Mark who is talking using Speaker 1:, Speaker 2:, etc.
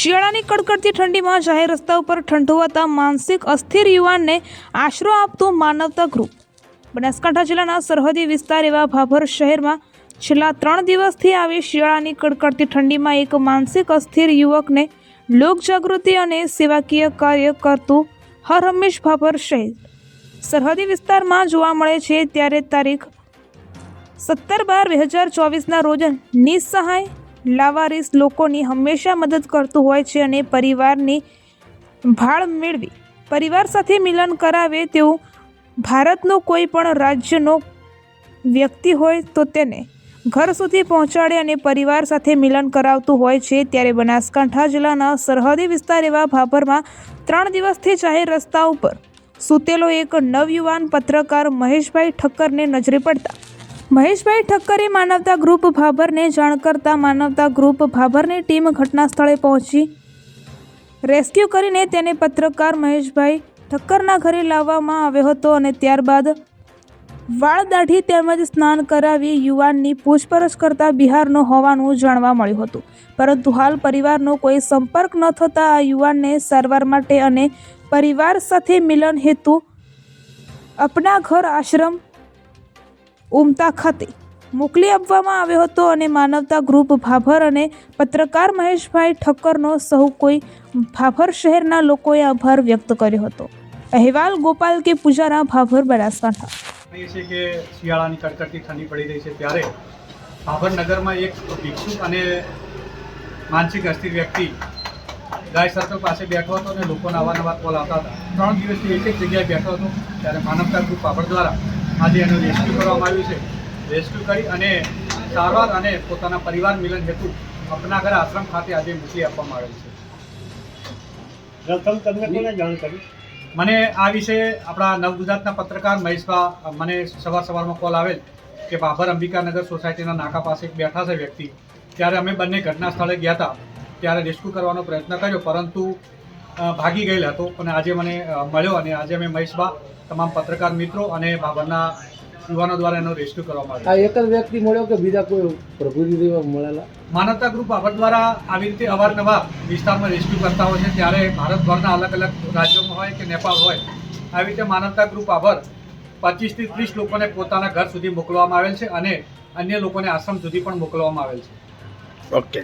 Speaker 1: શિયાળાની કડકડતી ઠંડીમાં જાહેર રસ્તા ઉપર ઠંડવાતા માનસિક અસ્થિર યુવાનને આશરો આપતું માનવતા ગ્રુપ બનાસકાંઠા જિલ્લાના સરહદી વિસ્તાર એવા ભાભર શહેરમાં છેલ્લા ત્રણ દિવસથી આવી શિયાળાની કડકડતી ઠંડીમાં એક માનસિક અસ્થિર યુવકને લોકજાગૃતિ અને સેવાકીય કાર્ય કરતું હર હંમેશ ભાભર શહેર. સરહદી વિસ્તારમાં જોવા મળે છે ત્યારે તારીખ સત્તર બાર બે હજાર ચોવીસના રોજ નિસહાય લાવારીસ લોકોની હંમેશા મદદ કરતું હોય છે અને પરિવારની ભાળ મેળવી, પરિવાર સાથે મિલન કરાવે તેવું ભારતનો કોઈ પણ રાજ્યનો વ્યક્તિ હોય તો તેને ઘર સુધી પહોંચાડે અને પરિવાર સાથે મિલન કરાવતું હોય છે ત્યારે બનાસકાંઠા જિલ્લાના સરહદી વિસ્તાર એવા ભાભરમાં ત્રણ દિવસથી જાહેર રસ્તા ઉપર સૂતેલો એક નવયુવાન પત્રકાર મહેશભાઈ ઠક્કરને નજરે પડતા મહેશભાઈ ઠક્કરે માનવતા ગ્રુપ ભાભરને જાણ કરતા માનવતા ગ્રુપ ભાભરની ટીમ ઘટના સ્થળે પહોંચી. રેસ્ક્યુ કરીને તેને પત્રકાર મહેશભાઈ ઠક્કરના ઘરે લાવવામાં આવ્યો હતો અને ત્યારબાદ વાળ દાઢી તેમજ સ્નાન કરાવી યુવાનની પૂછપરછ કરતા બિહારનો હોવાનું જાણવા મળ્યું હતું. પરંતુ હાલ પરિવારનો કોઈ સંપર્ક ન થતાં આ યુવાનને સારવાર માટે અને પરિવાર સાથે મિલન હેતુ અપના ઘર આશ્રમ ઉમતા ખાતે મોકલી આપવામાં આવ્યો હતો અને માનવતા ગ્રુપ ભાભર અને પત્રકાર મહેશભાઈ ઠક્કરનો સહુ કોઈ ભાભર શહેરના લોકોએ આભાર વ્યક્ત કર્યો હતો. અહેવાલ ગોપાલ કે પૂજારા ભાભર બનાસકાંઠા.
Speaker 2: છે કે શિયાળાની કડકડતી ઠંડી પડી રહી છે ત્યારે ભાભર નગરમાં એક ભિક્ષુક અને માનસિક અસ્થિર વ્યક્તિ ગાય સર્કલ પાસે બેઠો હતો અને લોકોના અવારનવાર કોલ આવતા હતા. ત્રણ દિવસથી એક એક જગ્યાએ બેઠો હતો ત્યારે માનવતા ગ્રુપ ભાભર દ્વારા આજે એનું રેસ્ક્યુ કરવામાં આવ્યું છે. રેસ્ક્યુ કરી અને સારવાર અને પોતાના પરિવાર મિલન હેતુ અપનાગર આશ્રમ ખાતે આજે મોકલી આપવામાં આવેલ છે.
Speaker 3: પ્રથમ તમને કોને જાણ કરી?
Speaker 2: મને આ વિશે આપણા નવગુજરાતના પત્રકાર મહેશભા મને સવાર સવારમાં કોલ આવેલ કે બાબર અંબિકાનગર સોસાયટીના નાકા પાસે એક બેઠા છે વ્યક્તિ. ત્યારે અમે બંને ઘટના સ્થળે ગયા હતા. ત્યારે રેસ્ક્યુ કરવાનો પ્રયત્ન કર્યો પરંતુ ભાગી ગયેલ હતો અને આજે મને મળ્યો અને આજે અમે મહેશભા તમામ પત્રકાર મિત્રો અને બાબરના યુવાનો દ્વારા એનો રેસ્ક્યુ કરવામાં
Speaker 3: આ
Speaker 2: આવ્યો
Speaker 3: એક જ વ્યક્તિ મળ્યો કે બીજા કોઈ પ્રભુજી મળેલા?
Speaker 2: માનવતા ગ્રુપ બાબત દ્વારા આવી રીતે અવારનવાર વિસ્તારમાં રેસ્ક્યુ કરતા હોય છે. ત્યારે ભારતભરના અલગ અલગ રાજ્યોમાં હોય કે નેપાળ હોય આવી રીતે માનવતા ગ્રુપ આભર પચીસથી ત્રીસ લોકોને પોતાના ઘર સુધી મોકલવામાં આવેલ છે અને અન્ય લોકોને આશ્રમ સુધી પણ મોકલવામાં આવેલ છે.
Speaker 4: ઓકે